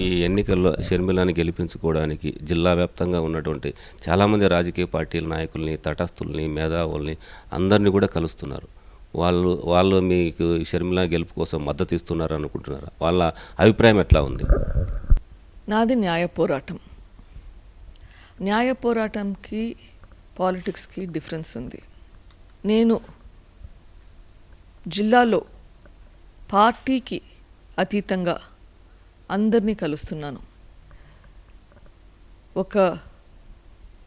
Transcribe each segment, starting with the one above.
ఈ ఎన్నికల్లో షర్మిలాని గెలిపించుకోవడానికి జిల్లా వ్యాప్తంగా ఉన్నటువంటి చాలామంది రాజకీయ పార్టీల నాయకుల్ని తటస్థుల్ని మేధావుల్ని అందరినీ కూడా కలుస్తున్నారు. వాళ్ళు వాళ్ళు మీకు షర్మిల గెలుపు కోసం మద్దతు ఇస్తున్నారు అనుకుంటున్నారా? వాళ్ళ అభిప్రాయం ఎట్లా ఉంది? నాది న్యాయ పోరాటం. న్యాయ పోరాటంకి పాలిటిక్స్కి డిఫరెన్స్ ఉంది. నేను జిల్లాలో పార్టీకి అతీతంగా అందరినీ కలుస్తున్నాను. ఒక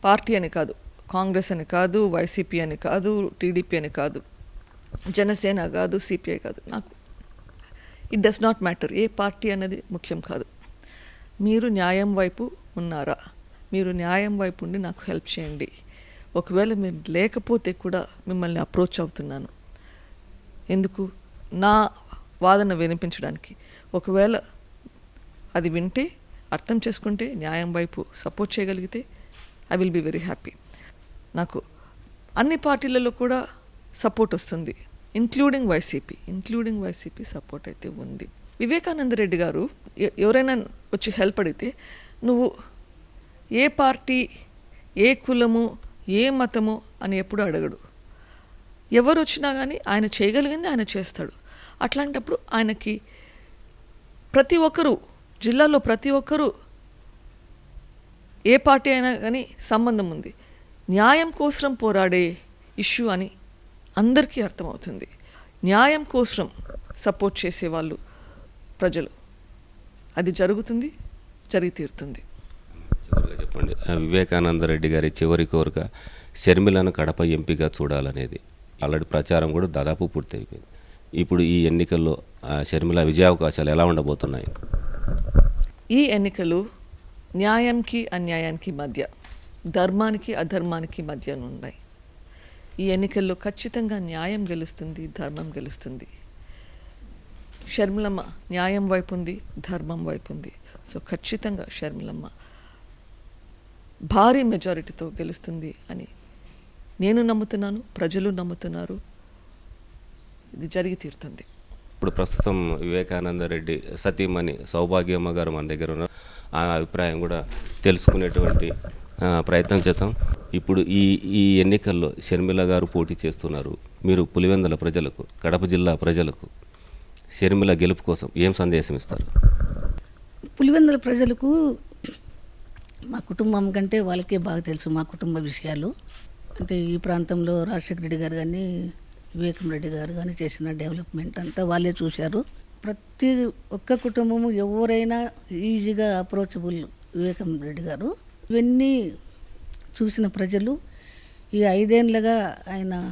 పార్టీ అని కాదు కాంగ్రెస్ అని కాదు వైసీపీ అని కాదు టీడీపీ అని కాదు జనసేన కాదు సిపిఐ కాదు నాకు. ఇట్ డస్ నాట్ మ్యాటర్ ఏ పార్టీ అనేది ముఖ్యం కాదు. మీరు న్యాయం వైపు ఉన్నారా? మీరు న్యాయం వైపు ఉండి నాకు హెల్ప్ చేయండి. ఒకవేళ మీరు లేకపోతే కూడా మిమ్మల్ని అప్రోచ్ అవుతున్నాను. ఎందుకు? నా వాదన వినిపించడానికి. ఒకవేళ అది వింటే అర్థం చేసుకుంటే న్యాయం వైపు సపోర్ట్ చేయగలిగితే I will be very happy నాకు అన్ని పార్టీలలో కూడా సపోర్ట్ వస్తుంది. Including YCP including YCP support అయితే ఉంది. వివేకానంద రెడ్డి గారు ఎవరైనా వచ్చి హెల్ప్ అడిగితే నువ్వు ఏ పార్టీ ఏ కులము ఏ మతము అని ఎప్పుడు అడగడు. ఎవరు వచ్చినా కానీ ఆయన చేయగలిగింది ఆయన చేస్తాడు. అట్లాంటప్పుడు ఆయనకి ప్రతి ఒక్కరూ జిల్లాలో ప్రతి ఒక్కరూ ఏ పార్టీ అయినా కానీ సంబంధం ఉంది. న్యాయం కోసం పోరాడే ఇష్యూ అని అందరికీ అర్థమవుతుంది. న్యాయం కోసం సపోర్ట్ చేసేవాళ్ళు ప్రజలు. అది జరుగుతుంది జరిగి తీరుతుంది. చెప్పండి. వివేకానంద రెడ్డి గారి చివరి కోరిక షర్మిలను కడప ఎంపీగా చూడాలనేది. ఆల్రెడీ ప్రచారం కూడా దాదాపు పూర్తయిపోయింది. ఇప్పుడు ఈ ఎన్నికల్లో ఆ షర్మిల విజయావకాశాలు ఎలా ఉండబోతున్నాయి? ఈ ఎన్నికలు న్యాయంకి అన్యాయానికి మధ్య ధర్మానికి అధర్మానికి మధ్య ఉన్నాయి. ఈ ఎన్నికల్లో ఖచ్చితంగా న్యాయం గెలుస్తుంది ధర్మం గెలుస్తుంది. షర్మిలమ్మ న్యాయం వైపు ఉంది ధర్మం వైపు ఉంది. సో ఖచ్చితంగా షర్మిలమ్మ భారీ మెజారిటీతో గెలుస్తుంది అని నేను నమ్ముతున్నాను ప్రజలు నమ్ముతున్నారు. ఇది జరిగి తీరుతుంది. ఇప్పుడు ప్రస్తుతం వివేకానంద రెడ్డి సతీమణి సౌభాగ్యమ్మ గారు మన దగ్గర ఉన్నారు. ఆ అభిప్రాయం కూడా తెలుసుకునేటువంటి ప్రయత్నం చేద్దాం. ఇప్పుడు ఈ ఈ ఎన్నికల్లో షర్మిల గారు పోటీ చేస్తున్నారు. మీరు పులివెందుల ప్రజలకు కడప జిల్లా ప్రజలకు షర్మిల గెలుపు కోసం ఏం సందేశం ఇస్తారు? పులివెందుల ప్రజలకు మా కుటుంబం కంటే వాళ్ళకే బాగా తెలుసు మా కుటుంబ విషయాలు. అంటే ఈ ప్రాంతంలో రాజశేఖర రెడ్డి గారు కానీ వివేకం రెడ్డి గారు కానీ చేసిన డెవలప్మెంట్ అంతా వాళ్ళే చూశారు. ప్రతి ఒక్క కుటుంబము ఎవరైనా ఈజీగా అప్రోచబుల్ వివేకం రెడ్డి గారు. ఇవన్నీ చూసిన ప్రజలు ఈ ఐదేండ్లుగా ఆయన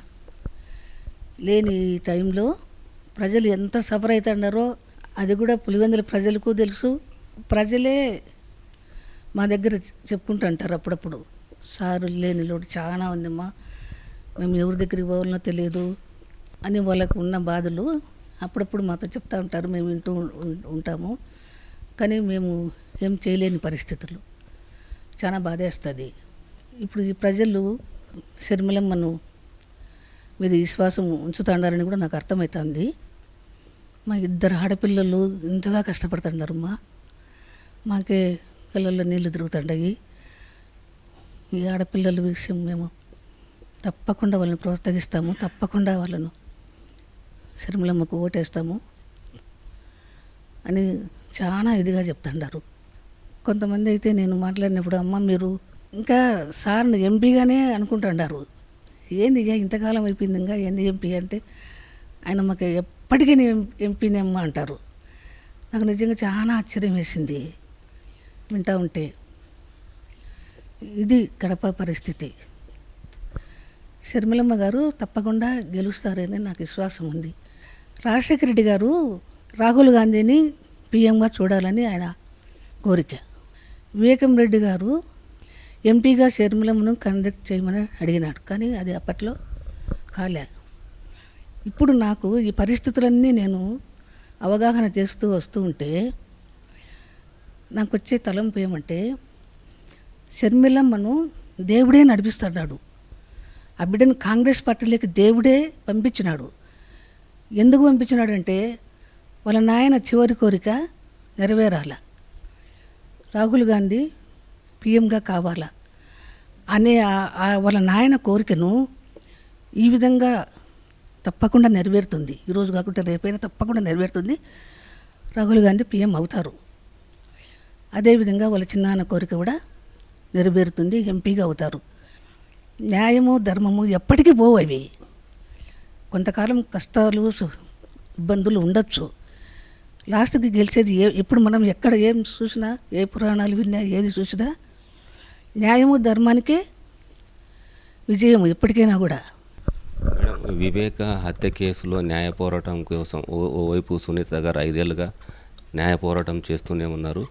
లేని ఈ టైంలో ప్రజలు ఎంత సఫర్ అవుతున్నారో అది కూడా పులివెందుల ప్రజలకు తెలుసు. ప్రజలే మా దగ్గర చెప్పుకుంటుంటారు అప్పుడప్పుడు. సారు లేని లోటు చాలా ఉందమ్మా. మేము ఎవరి దగ్గరికి పోవాలనో తెలియదు. అని వాళ్ళకు ఉన్న బాధలు అప్పుడప్పుడు మాతో చెప్తూ ఉంటారు మేము వింటూ ఉంటాము. కానీ మేము ఏం చేయలేని పరిస్థితులు. చాలా బాధేస్తుంది. ఇప్పుడు ఈ ప్రజలు శర్మిలమ్మను మీద విశ్వాసం ఉంచుతాడారని కూడా నాకు అర్థమవుతుంది మా ఇద్దరు ఆడపిల్లలు ఇంతగా కష్టపడుతున్నారు మా మాకే పిల్లల్లో నీళ్ళు తిరుగుతుంటాయి ఈ ఆడపిల్లల విషయం మేము తప్పకుండా వాళ్ళని ప్రోత్సహిస్తాము తప్పకుండా వాళ్ళను షర్మిలమ్మకు ఓటేస్తాము అని చాలా ఇదిగా చెప్తుంటారు కొంతమంది అయితే నేను మాట్లాడినప్పుడు అమ్మ మీరు ఇంకా సార్ని ఎంపీగానే అనుకుంటుంటారు ఏంది ఇక ఇంతకాలం అయిపోయింది ఇంకా ఏంది ఎంపీ అంటే ఆయన మాకు ఎప్పటికీ నేను ఎంపీనేమ్మా అంటారు. నాకు నిజంగా చాలా ఆశ్చర్యం వేసింది. వింటా ఉంటే ఇది కడప పరిస్థితి. షర్మిలమ్మ గారు తప్పకుండా గెలుస్తారని నాకు విశ్వాసం ఉంది. రాజశేఖర రెడ్డి గారు రాహుల్ గాంధీని పిఎంగా చూడాలని ఆయన కోరిక. వివేకం రెడ్డి గారు ఎంపీగా షర్మిలమ్మను కండక్ట్ చేయమని అడిగినాడు. కానీ అది అప్పట్లో కాలే. ఇప్పుడు నాకు ఈ పరిస్థితులన్నీ నేను అవగాహన చేస్తూ వస్తూ ఉంటే నాకు వచ్చే తలంపు ఏమంటే షర్మిలమ్మను దేవుడే నడిపిస్తున్నాడు ఆ బిడ్డను కాంగ్రెస్ పార్టీలోకి దేవుడే పంపించినాడు. ఎందుకు పంపించినాడంటే వాళ్ళ నాయన చివరి కోరిక నెరవేరాల. రాహుల్ గాంధీ పిఎంగా కావాలా అనే వాళ్ళ నాయన కోరికను ఈ విధంగా తప్పకుండా నెరవేరుతుంది. ఈరోజు కాకుండా రేపైనా తప్పకుండా నెరవేరుతుంది. రాహుల్ గాంధీ పిఎం అవుతారు. అదేవిధంగా వాళ్ళ చిన్నాన్న కోరిక కూడా నెరవేరుతుంది. ఎంపీగా అవుతారు. న్యాయము ధర్మము ఎప్పటికీ పోవు అవి. కొంతకాలం కష్టాలు ఇబ్బందులు ఉండొచ్చు. లాస్ట్కి గెలిచేది ఏ ఇప్పుడు మనం ఎక్కడ ఏం చూసినా ఏ పురాణాలు విన్నా ఏది చూసినా న్యాయము ధర్మానికే విజయం ఎప్పటికైనా కూడా. వివేక హత్య కేసులో న్యాయ పోరాటం కోసం ఓ- ఓవైపు సునీత గారు ఐదేళ్ళుగా న్యాయ పోరాటం చేస్తూనే ఉన్నారు.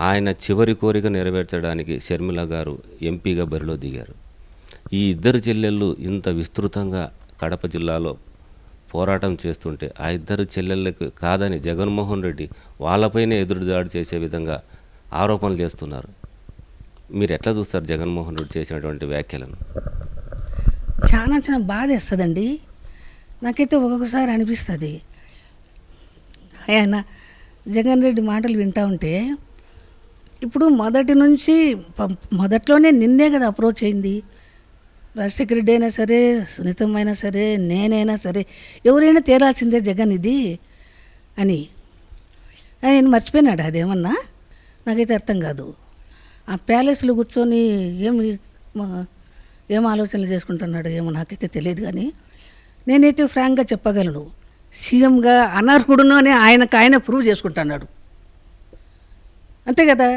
ఆయన చివరి కోరిక నెరవేర్చడానికి షర్మిల గారు ఎంపీగా బరిలో దిగారు. ఈ ఇద్దరు చెల్లెళ్ళు ఇంత విస్తృతంగా కడప జిల్లాలో పోరాటం చేస్తుంటే ఆ ఇద్దరు చెల్లెళ్ళకి కాదని జగన్మోహన్ రెడ్డి వాళ్ళపైనే ఎదురుదాడి చేసే విధంగా ఆరోపణలు చేస్తున్నారు. మీరు ఎట్లా చూస్తారు జగన్మోహన్ రెడ్డి చేసినటువంటి వ్యాఖ్యలను? చాలా చాలా బాధ వేస్తుందండి. నాకైతే ఒక్కొక్కసారి అనిపిస్తుంది. ఆయన జగన్ రెడ్డి మాటలు వింటా ఉంటే ఇప్పుడు మొదటి నుంచి మొదట్లోనే నిన్నే కదా అప్రోచ్ అయింది. రాజశేఖర రెడ్డి అయినా సరే సునీతమ్మైనా సరే నేనైనా సరే ఎవరైనా తేరాల్సిందే జగన్ ఇది అని నేను మర్చిపోయినాడు అదేమన్నా? నాకైతే అర్థం కాదు. ఆ ప్యాలెస్లో కూర్చొని ఏం ఏం ఆలోచనలు చేసుకుంటున్నాడు ఏమో నాకైతే తెలియదు కానీ నేనైతే ఫ్రాంక్గా చెప్పగలను. సీఎంగా అనర్హుడును అని ఆయనకు ఆయన ప్రూవ్ చేసుకుంటున్నాడు. అంతే కదా?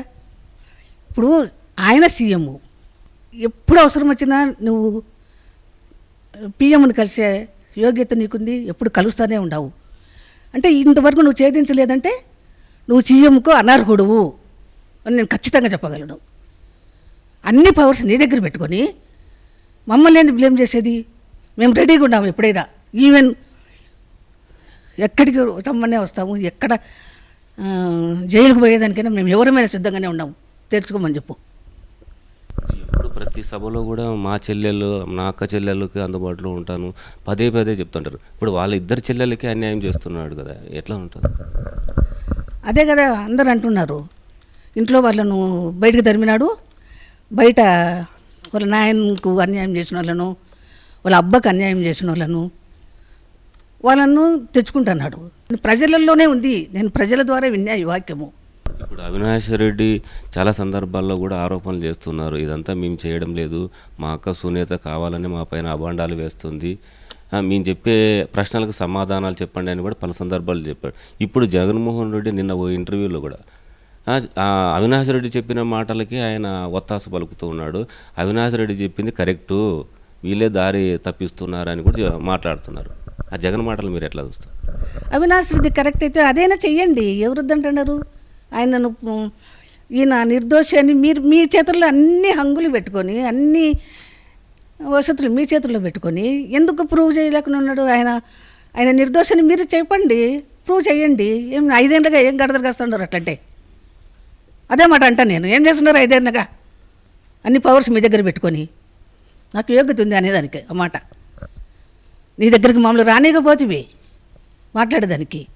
ఇప్పుడు ఆయన సీఎం ఎప్పుడు అవసరం వచ్చినా నువ్వు పిఎంని కలిసే యోగ్యత నీకుంది ఎప్పుడు కలుస్తూనే ఉండవు. అంటే ఇంతవరకు నువ్వు ఛేదించలేదంటే నువ్వు సీఎంకు అనర్హుడువు అని నేను ఖచ్చితంగా చెప్పగలను. అన్ని పవర్స్ నీ దగ్గర పెట్టుకొని మమ్మల్ని ఏంటి బ్లేమ్ చేసేది? మేము రెడీగా ఉన్నాము ఎప్పుడైనా. ఈవెన్ ఎక్కడికి రమ్మనే వస్తాము ఎక్కడ జైలుకు పోయేదానికైనా మేము ఎవరమైనా సిద్ధంగానే ఉన్నాము. తెరుచుకోమని చెప్పు. సభలో కూడా మా చెల్లెళ్ళు నా అక్క చెల్లెళ్ళకి అందుబాటులో ఉంటాను. పదే పదే చెప్తుంటారు. ఇప్పుడు వాళ్ళ ఇద్దరు చెల్లెలకి అన్యాయం చేస్తున్నాడు కదా ఎట్లా ఉంటుంది? అదే కదా అందరు అంటున్నారు. ఇంట్లో వాళ్ళను బయటకు తరిమినాడు. బయట వాళ్ళ నాయనకు అన్యాయం చేసిన వాళ్ళను వాళ్ళ అబ్బకు అన్యాయం చేసిన వాళ్ళను వాళ్ళను తెచ్చుకుంటున్నాడు. ప్రజలలోనే ఉంది. నేను ప్రజల ద్వారా విన్నా ఈ వాక్యము. ఇప్పుడు అవినాష్ రెడ్డి చాలా సందర్భాల్లో కూడా ఆరోపణలు చేస్తున్నారు. ఇదంతా మేము చేయడం లేదు. మా అక్క సునీత కావాలని మా పైన అభాండాలు వేస్తుంది. మేము చెప్పే ప్రశ్నలకు సమాధానాలు చెప్పండి అని కూడా పలు సందర్భాలు చెప్పాడు ఇప్పుడు జగన్మోహన్ రెడ్డి నిన్న ఓ ఇంటర్వ్యూలో కూడా అవినాష్ రెడ్డి చెప్పిన మాటలకి ఆయన ఒత్తాస పలుకుతూ ఉన్నాడు. అవినాష్ రెడ్డి చెప్పింది కరెక్టు. వీళ్ళే దారి తప్పిస్తున్నారని కూడా మాట్లాడుతున్నారు. ఆ జగన్ మాటలు మీరు ఎట్లా చూస్తారు? అవినాష్ రెడ్డి కరెక్ట్ అయితే అదైనా చెయ్యండి. ఎవరొద్దంటున్నారు ఆయనను ఈయన నిర్దోషి అని మీరు మీ చేతుల్లో అన్ని హంగులు పెట్టుకొని అన్ని వసతులు మీ చేతుల్లో పెట్టుకొని ఎందుకు ప్రూవ్ చేయలేకుండా ఉన్నాడు ఆయన? ఆయన నిర్దోషని మీరు చెప్పండి ప్రూవ్ చేయండి. ఏం ఐదేళ్ళగా ఏం గడదలు కాస్తున్నారు అట్లంటే? అదే మాట అంట నేను. ఏం చేస్తున్నారు ఐదేళ్ళగా అన్ని పవర్స్ మీ దగ్గర పెట్టుకొని. నాకు యోగ్యత ఉంది అనేదానికి ఆ మాట. నీ దగ్గరికి మామూలు రానికపోతివి మాట్లాడేదానికి.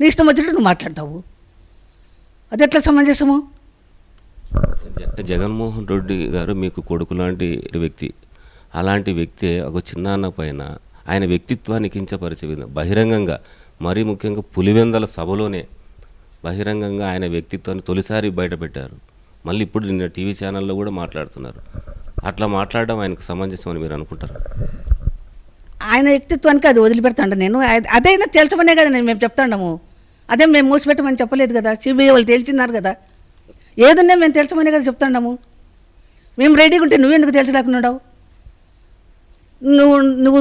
నీ ఇష్టం వచ్చినట్టు నువ్వు మాట్లాడతావు. అది ఎట్లా సమంజసము జగన్మోహన్ రెడ్డి గారు మీకు కొడుకు లాంటి వ్యక్తి. అలాంటి వ్యక్తి ఒక చిన్నాన్న పైన ఆయన వ్యక్తిత్వాన్ని కించపరిచే విధంగా బహిరంగంగా మరీ ముఖ్యంగా పులివెందల సభలోనే బహిరంగంగా ఆయన వ్యక్తిత్వాన్ని తొలిసారి బయటపెట్టారు. మళ్ళీ ఇప్పుడు నిన్న టీవీ ఛానల్లో కూడా మాట్లాడుతున్నారు. అట్లా మాట్లాడడం ఆయనకు సమంజసం అని మీరు అనుకుంటారు? ఆయన వ్యక్తిత్వానికి అది వదిలిపెడతాండ నేను. అద- అదైనా తేల్చమనే కదా నేను మేము చెప్తాండము. అదే మేము మూసిపెట్టమని చెప్పలేదు కదా. సిబిఐ వాళ్ళు తేల్చినారు కదా. ఏదన్నా మేము తేల్చమనే కదా చెప్తున్నాము. మేము రెడీగా ఉంటే నువ్వెందుకు తేల్చలేకున్నావు నువ్వు నువ్వు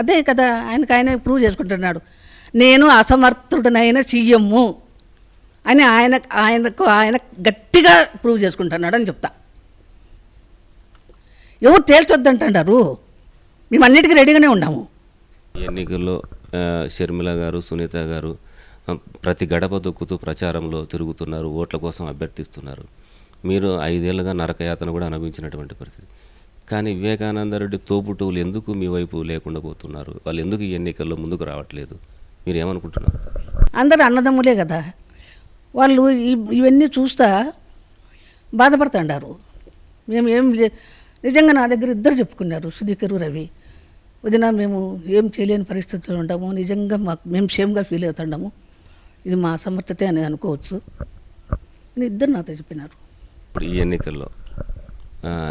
అదే కదా ఆయనకు ఆయన ప్రూవ్ చేసుకుంటున్నాడు. నేను అసమర్థుడనైన సీఎమ్ము అని ఆయన ఆయనకు ఆయన గట్టిగా ప్రూవ్ చేసుకుంటున్నాడు అని చెప్తా. ఎవరు తేల్చొద్దంటారు మేము అన్నిటికీ రెడీగానే ఉన్నాము. ఎన్నికల్లో షర్మిల గారు సునీత గారు ప్రతి గడప దొక్కుతూ ప్రచారంలో తిరుగుతున్నారు ఓట్ల కోసం అభ్యర్థిస్తున్నారు. మీరు ఐదేళ్ళుగా నరకయాతన కూడా అనుభవించినటువంటి పరిస్థితి. కానీ వివేకానంద రెడ్డి తోబుట్టువులు ఎందుకు మీ వైపు లేకుండా పోతున్నారు? వాళ్ళు ఎందుకు ఈ ఎన్నికల్లో ముందుకు రావట్లేదు? మీరు ఏమనుకుంటున్నారు? అందరూ అన్నదమ్ములే కదా. వాళ్ళు ఇవన్నీ చూస్తా బాధపడుతుండారు. మేము ఏం నిజంగా నా దగ్గర ఇద్దరు చెప్పుకున్నారు సుధీకరు రవి. వదిన మేము ఏం చేయలేని పరిస్థితుల్లో ఉంటాము. నిజంగా మాకు మేము సేమ్గా ఫీల్ అవుతుండము ఇది మా సమర్థతే అని అనుకోవచ్చు. అని ఇద్దరు నాతో చెప్పినారు. ఇప్పుడు ఈ ఎన్నికల్లో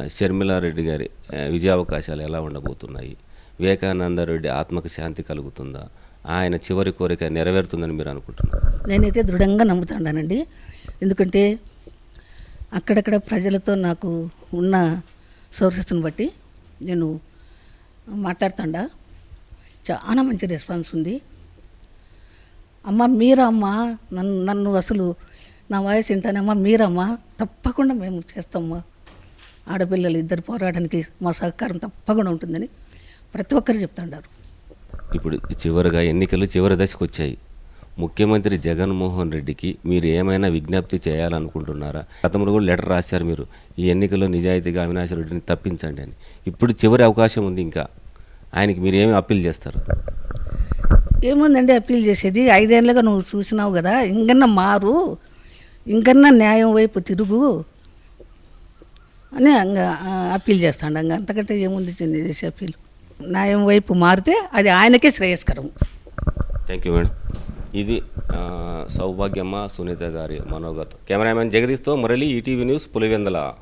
షర్మిలారెడ్డి గారి విజయావకాశాలు ఎలా ఉండబోతున్నాయి? వివేకానంద రెడ్డి ఆత్మకు శాంతి కలుగుతుందా? ఆయన చివరి కోరిక నెరవేరుతుందని మీరు అనుకుంటున్నారు? నేనైతే దృఢంగా నమ్ముతాడానండి ఎందుకంటే అక్కడక్కడ ప్రజలతో నాకు ఉన్న సోర్సెస్ని బట్టి నేను మాట్లాడుతాడా. చాలా మంచి రెస్పాన్స్ ఉంది. అమ్మ మీరమ్మా నన్ను నన్ను అసలు నా వాయిస్ వింటానే అమ్మ మీరమ్మా తప్పకుండా మేము చేస్తామమ్మా. ఆడపిల్లలు ఇద్దరు పోరాటానికి మా సహకారం తప్పకుండా ఉంటుందని ప్రతి ఒక్కరు చెప్తుండారు ఇప్పుడు చివరిగా ఎన్నికలు చివరి దశకు వచ్చాయి. ముఖ్యమంత్రి జగన్మోహన్ రెడ్డికి మీరు ఏమైనా విజ్ఞప్తి చేయాలనుకుంటున్నారా? గతంలో కూడా లెటర్ రాశారు మీరు. ఈ ఎన్నికల్లో నిజాయితీగా అవినాష్ రెడ్డిని తప్పించండి అని. ఇప్పుడు చివరి అవకాశం ఉంది ఇంకా. ఆయనకి మీరు ఏమి అప్పీల్ చేస్తారు? ఏముందండి అప్పీల్ చేసేది? ఐదేళ్ళుగా నువ్వు చూసినావు కదా ఇంకన్నా మారు ఇంకన్నా న్యాయం వైపు తిరుగు అని అంగ అప్పీల్ చేస్తాడు. అంగ అంతకంటే ఏముంది చెంది చేసే అప్పీల్? న్యాయం వైపు మారితే అది ఆయనకే శ్రేయస్కరం. థ్యాంక్ యూ మేడం ఇది సౌభాగ్యమ్మ సునీత గారి మనోగతం. కెమెరామెన్ జగదీష్తో మురళి ఈటీవీ న్యూస్ పులివెందల.